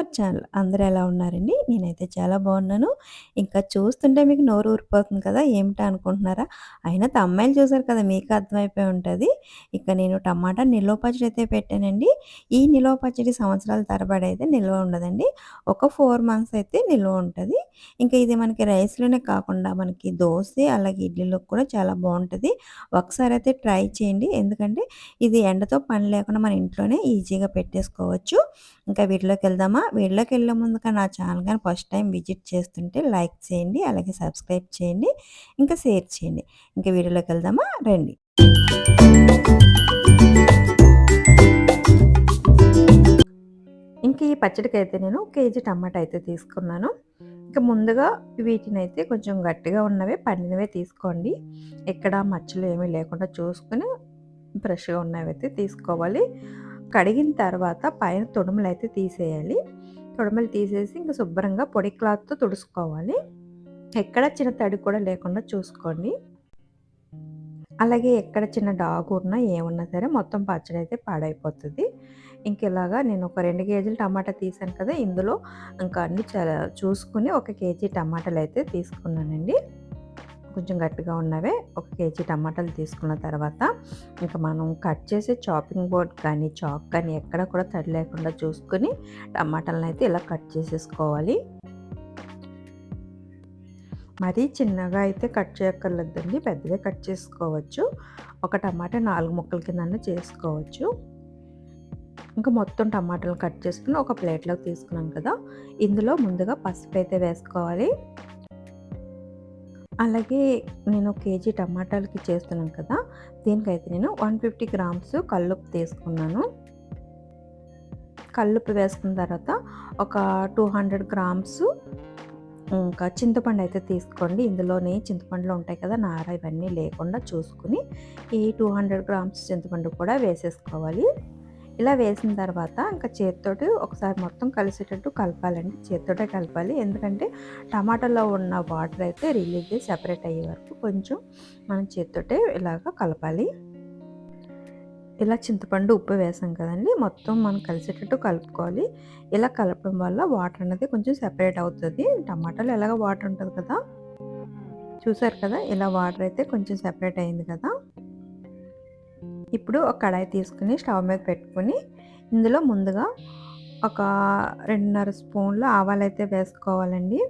our channel. అందరూ ఎలా ఉన్నారండి? నేనైతే చాలా బాగున్నాను. ఇంకా చూస్తుంటే మీకు నోరు ఊరిపోతుంది కదా! ఏమిటా అనుకుంటున్నారా? అయినా అమ్మాయిలు చూసారు కదా! మీకు అర్థమైపోయి ఉంటుంది ఇక నేను టమాటా నిల్వ పచ్చడి అయితే పెట్టానండి. ఈ నిల్వ పచ్చడి సంవత్సరాల తరబడి అయితే నిల్వ ఉండదండి. ఒక ఫోర్ మంత్స్ అయితే నిల్వ ఉంటుంది ఇంకా ఇది మనకి రైస్‌లోనే కాకుండా మనకి దోశ అలాగే ఇడ్లీలో కూడా చాలా బాగుంటుంది ఒకసారి అయితే ట్రై చేయండి. ఎందుకంటే ఇది ఎండతో పని లేకుండా మన ఇంట్లోనే ఈజీగా పెట్టేసుకోవచ్చు. ఇంకా వీటిలోకి వెళ్దామా? వీడియోలోకి వెళ్ళే ముందుగా నా ఛానల్ కానీ ఫస్ట్ టైం విజిట్ చేస్తుంటే లైక్ చేయండి. అలాగే సబ్స్క్రైబ్ చేయండి. ఇంకా షేర్ చేయండి. ఇంకా వీడియోలోకి వెళ్దామా? రండి. ఇంక ఈ పచ్చడికైతే నేను కేజీ టమాటా అయితే తీసుకున్నాను. ఇంకా ముందుగా వీటిని అయితే కొంచెం గట్టిగా ఉన్నవే పండినవే తీసుకోండి. ఎక్కడ మచ్చలు ఏమీ లేకుండా చూసుకొని ఫ్రెష్‌గా ఉన్నవి అయితే తీసుకోవాలి. కడిగిన తర్వాత పైన తొడుములైతే తీసేయాలి. తొడమలు తీసేసి ఇంకా శుభ్రంగా పొడి క్లాత్‌తో తుడుచుకోవాలి. ఎక్కడ చిన్న తడి కూడా లేకుండా చూసుకోండి. అలాగే ఎక్కడ చిన్న డాగు ఉన్నా ఏమున్నా సరే మొత్తం పచ్చడి అయితే పాడైపోతుంది ఇంక ఇలాగా నేను ఒక రెండు కేజీలు టమాటా తీసాను కదా! ఇందులో ఇంకా అన్నీ చూసుకుని చూసుకొని ఒక కేజీ టమాటాలు అయితే తీసుకున్నానండి. కొంచెం గట్టిగా ఉన్నవే ఒక కేజీ టమాటాలు తీసుకున్న తర్వాత ఇంక మనం కట్ చేసే చాపింగ్ బోర్డ్ కానీ, చాక్ కానీ ఎక్కడ కూడా తడి లేకుండా చూసుకొని టమాటాలనైతే ఇలా కట్ చేసేసుకోవాలి. మరీ చిన్నగా అయితే కట్ చేయక్కర్లేదండి. పెద్దగా కట్ చేసుకోవచ్చు. ఒక టమాటా నాలుగు ముక్కల కింద చేసుకోవచ్చు. ఇంకా మొత్తం టమాటాలు కట్ చేసుకుని ఒక ప్లేట్‌లోకి తీసుకున్నాం కదా! ఇందులో ముందుగా పసుపు అయితే వేసుకోవాలి. అలాగే నేను కేజీ టమాటాలకి చేస్తున్నాను కదా! దీనికైతే నేను 150 గ్రామ్స్ కల్లుప్పు తీసుకున్నాను. కల్లుప్పు వేసుకున్న తర్వాత ఒక 200 గ్రామ్స్ ఇంకా చింతపండు అయితే తీసుకోండి. ఇందులోనే చింతపండులో ఉంటాయి కదా! నార ఇవన్నీ లేకుండా చూసుకొని ఈ 200 గ్రామ్స్ చింతపండు కూడా వేసేసుకోవాలి. ఇలా వేసిన తర్వాత ఇంకా చేత్తోటి ఒకసారి మొత్తం కలిసేటట్టు కలపాలండి. చేత్తోటే కలపాలి. ఎందుకంటే టమాటాలో ఉన్న వాటర్ అయితే రిలీజ్ సెపరేట్ అయ్యే వరకు కొంచెం మనం చేత్తోటే ఇలాగ కలపాలి. ఇలా చింతపండు, ఉప్పు వేసాం కదండీ! మొత్తం మనం కలిసేటట్టు కలుపుకోవాలి. ఇలా కలపడం వల్ల వాటర్ అనేది కొంచెం సెపరేట్ అవుతుంది టమాటాలు ఎలాగ వాటర్ ఉంటుంది కదా! చూసారు కదా! ఇలా వాటర్ అయితే కొంచెం సెపరేట్ అయింది కదా! ఇప్పుడు ఒక కడాయి తీసుకొని స్టవ్ మీద పెట్టుకొని ఇందులో ముందుగా ఒక రెండున్నర స్పూన్లు ఆవాలు అయితే వేసుకోవాలండి.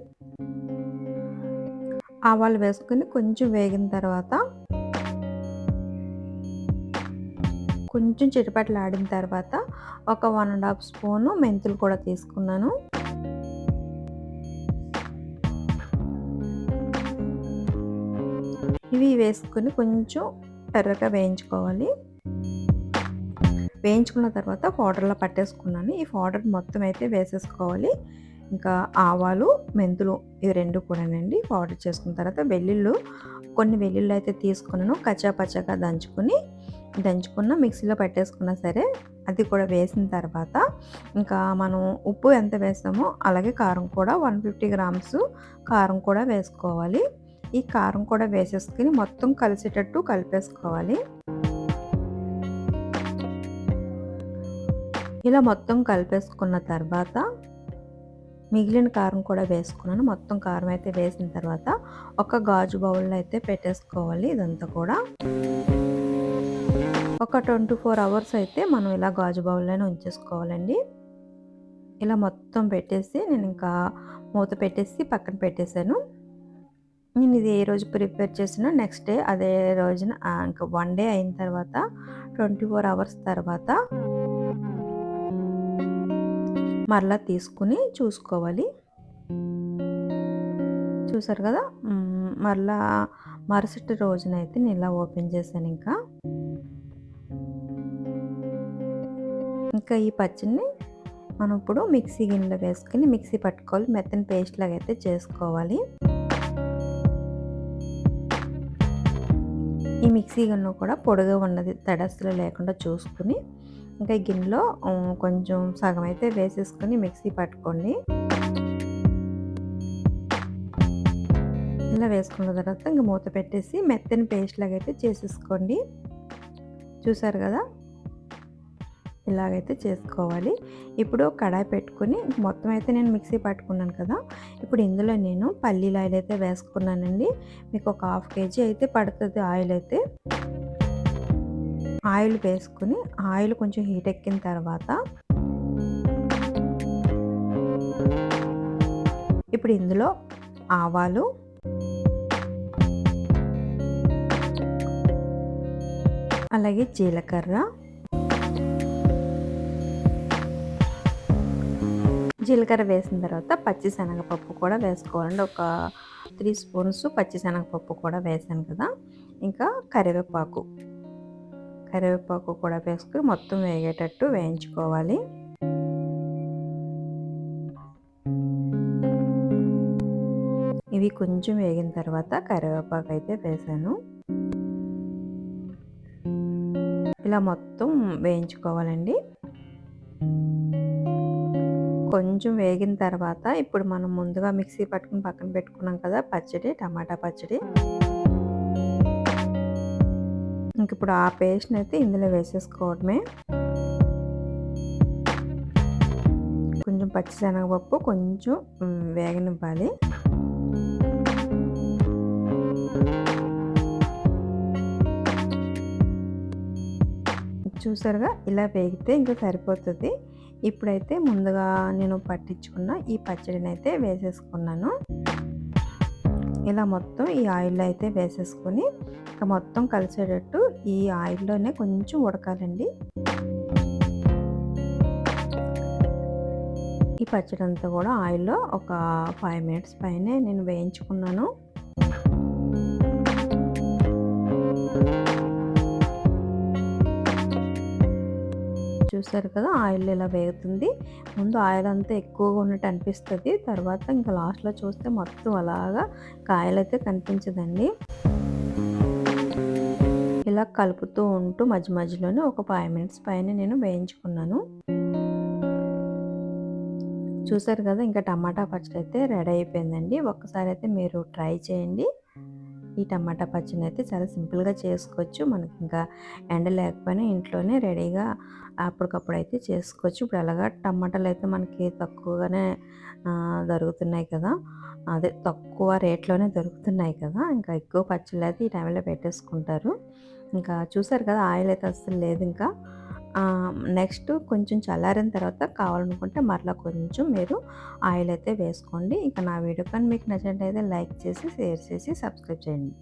ఆవాలు వేసుకొని కొంచెం వేగిన తర్వాత కొంచెం చిటపటలాడిన తర్వాత ఒక వన్ అండ్ హాఫ్ స్పూను మెంతులు కూడా తీసుకున్నాను. ఇవి వేసుకొని కొంచెం ఎర్రగా వేయించుకోవాలి. వేయించుకున్న తర్వాత పౌడర్లో పట్టేసుకున్నాను. ఈ పౌడర్ మొత్తం అయితే వేసేసుకోవాలి. ఇంకా ఆవాలు, మెంతులు ఇవి రెండు కూడానండి పౌడర్ చేసుకున్న తర్వాత వెల్లుల్లు కొన్ని వెల్లుల్లు అయితే తీసుకున్నాను. కచ్చా పచ్చాగా దంచుకుని దంచుకున్న మిక్సీలో పెట్టేసుకున్నా సరే అది కూడా వేసిన తర్వాత ఇంకా మనం ఉప్పు ఎంత వేసామో అలాగే కారం కూడా 150 గ్రామ్స్ కారం కూడా వేసుకోవాలి. ఈ కారం కూడా వేసేసుకుని మొత్తం కలిసేటట్టు కలిపేసుకోవాలి. ఇలా మొత్తం కలిపేసుకున్న తర్వాత మిగిలిన కారం కూడా వేసుకున్నాను. మొత్తం కారం అయితే వేసిన తర్వాత ఒక గాజు బౌల్‌లో అయితే పెట్టేసుకోవాలి ఇదంతా కూడా. ఒక 24 అవర్స్ అయితే మనం ఇలా గాజు బౌల్‌లోనే ఉంచేసుకోవాలండి. ఇలా మొత్తం పెట్టేసి నేను ఇంకా మూత పెట్టేసి పక్కన పెట్టేసాను. నేను ఇది ఏ రోజు ప్రిపేర్ చేసినా నెక్స్ట్ డే అదే రోజున ఇంకా వన్ డే అయిన తర్వాత 24 అవర్స్ తర్వాత మరలా తీసుకొని చూసుకోవాలి. చూసారు కదా! మరలా మరుసటి రోజునైతే నేను ఇలా ఓపెన్ చేశాను ఇంకా. ఇంకా ఈ పచ్చడిని మనం ఇప్పుడు మిక్సీ గిన్నెలో వేసుకొని మిక్సీ పట్టుకోవాలి. మెత్తని పేస్ట్ లాగా అయితే చేసుకోవాలి. ఈ మిక్సీ గిన్నె కూడా పొడిగా ఉన్నది తడస్సులు లేకుండా చూసుకొని ఇంకా గిన్నెలో కొంచెం సగం అయితే వేసేసుకొని మిక్సీ పట్టుకోండి. ఇలా వేసుకున్న తర్వాత ఇంక మూత పెట్టేసి మెత్తని పేస్ట్ లాగా అయితే చేసేసుకోండి. చూసారు కదా! ఇలాగైతే చేసుకోవాలి ఇప్పుడు కడాయి పెట్టుకుని మొత్తం అయితే నేను మిక్సీ పట్టుకున్నాను కదా ఇప్పుడు ఇందులో నేను పల్లీలు ఆయిల్ అయితే వేసుకున్నానండి మీకు ఒక హాఫ్ కేజీ అయితే పడుతుంది ఆయిల్ అయితే ఆయిల్ వేసుకుని ఆయిల్ కొంచెం హీట్ ఎక్కిన తర్వాత ఇప్పుడు ఇందులో ఆవాలు అలాగే జీలకర్ర జీలకర్ర వేసిన తర్వాత పచ్చిశనగపప్పు కూడా వేసుకోవాలండి. ఒక త్రీ స్పూన్స్ పచ్చిశనగపప్పు కూడా వేసాను కదా. ఇంకా కరివేపాకు. కరివేపాకు కూడా వేసుకుని మొత్తం వేగేటట్టు వేయించుకోవాలి. ఇవి కొంచెం వేగిన తర్వాత కరివేపాకు అయితే వేసాను. ఇలా మొత్తం వేయించుకోవాలండి. కొంచెం వేగిన తర్వాత ఇప్పుడు మనం ముందుగా మిక్సీ పట్టుకుని పక్కన పెట్టుకున్నాం కదా పచ్చడి టమాటా పచ్చడి. ఇంక ఇప్పుడు ఆ పేస్ట్ని అయితే ఇందులో వేసేసుకోవడమే. కొంచెం పచ్చిశనగపప్పు కొంచెం వేగనివ్వాలి. చూసారుగా ఇలా వేగితే ఇంకా సరిపోతుంది. ఇప్పుడైతే ముందుగా నేను పట్టించుకున్న ఈ పచ్చడిని అయితే వేసేసుకున్నాను. ఇలా మొత్తం ఈ ఆయిల్లో అయితే వేసేసుకొని ఇంకా మొత్తం కలిసేటట్టు ఈ ఆయిల్లోనే కొంచెం ఉడకాలండి. ఈ పచ్చడి అంతా కూడా ఆయిల్లో ఒక ఫైవ్ మినిట్స్ పైనే నేను వేయించుకున్నాను. చూసారు కదా ఆయిల్ ఇలా వేగుతుంది. ముందు ఆయిల్ అంతా ఎక్కువగా ఉన్నట్టు అనిపిస్తుంది. తర్వాత ఇంకా లాస్ట్లో చూస్తే మొత్తం అలాగా కాయలైతే కనిపించదండి. ఇలా కలుపుతూ ఉంటూ మధ్య మధ్యలోనే ఒక ఫైవ్ మినిట్స్ పైన నేను వేయించుకున్నాను. చూసారు కదా ఇంకా టమాటా పచ్చడి అయితే రెడీ అయిపోయిందండి. ఒక్కసారి అయితే మీరు ట్రై చేయండి. ఈ టమాటా పచ్చడి అయితే చాలా సింపుల్గా చేసుకోవచ్చు. మనకి ఇంకా ఎండ లేకపోయినా ఇంట్లోనే రెడీగా అప్పటికప్పుడు అయితే చేసుకోవచ్చు. ఇప్పుడు ఎలాగా టమాటాలు అయితే మనకి తక్కువగానే దొరుకుతున్నాయి కదా. అదే తక్కువ రేట్లోనే దొరుకుతున్నాయి కదా. ఇంకా ఎక్కువ పచ్చళ్ళు అయితే ఈ టైంలో పెట్టేసుకుంటారు. ఇంకా చూసారు కదా ఆయిల్ అయితే అసలు లేదు ఇంకా నెక్స్ట్ కొంచెం చల్లారిన తర్వాత కావాలనుకుంటే మరలా కొంచెం మీరు ఆయిల్ అయితే వేసుకోండి. ఇంకా నా వీడియో కానీ మీకు నచ్చినట్టయితే లైక్ చేసి షేర్ చేసి సబ్స్క్రైబ్ చేయండి.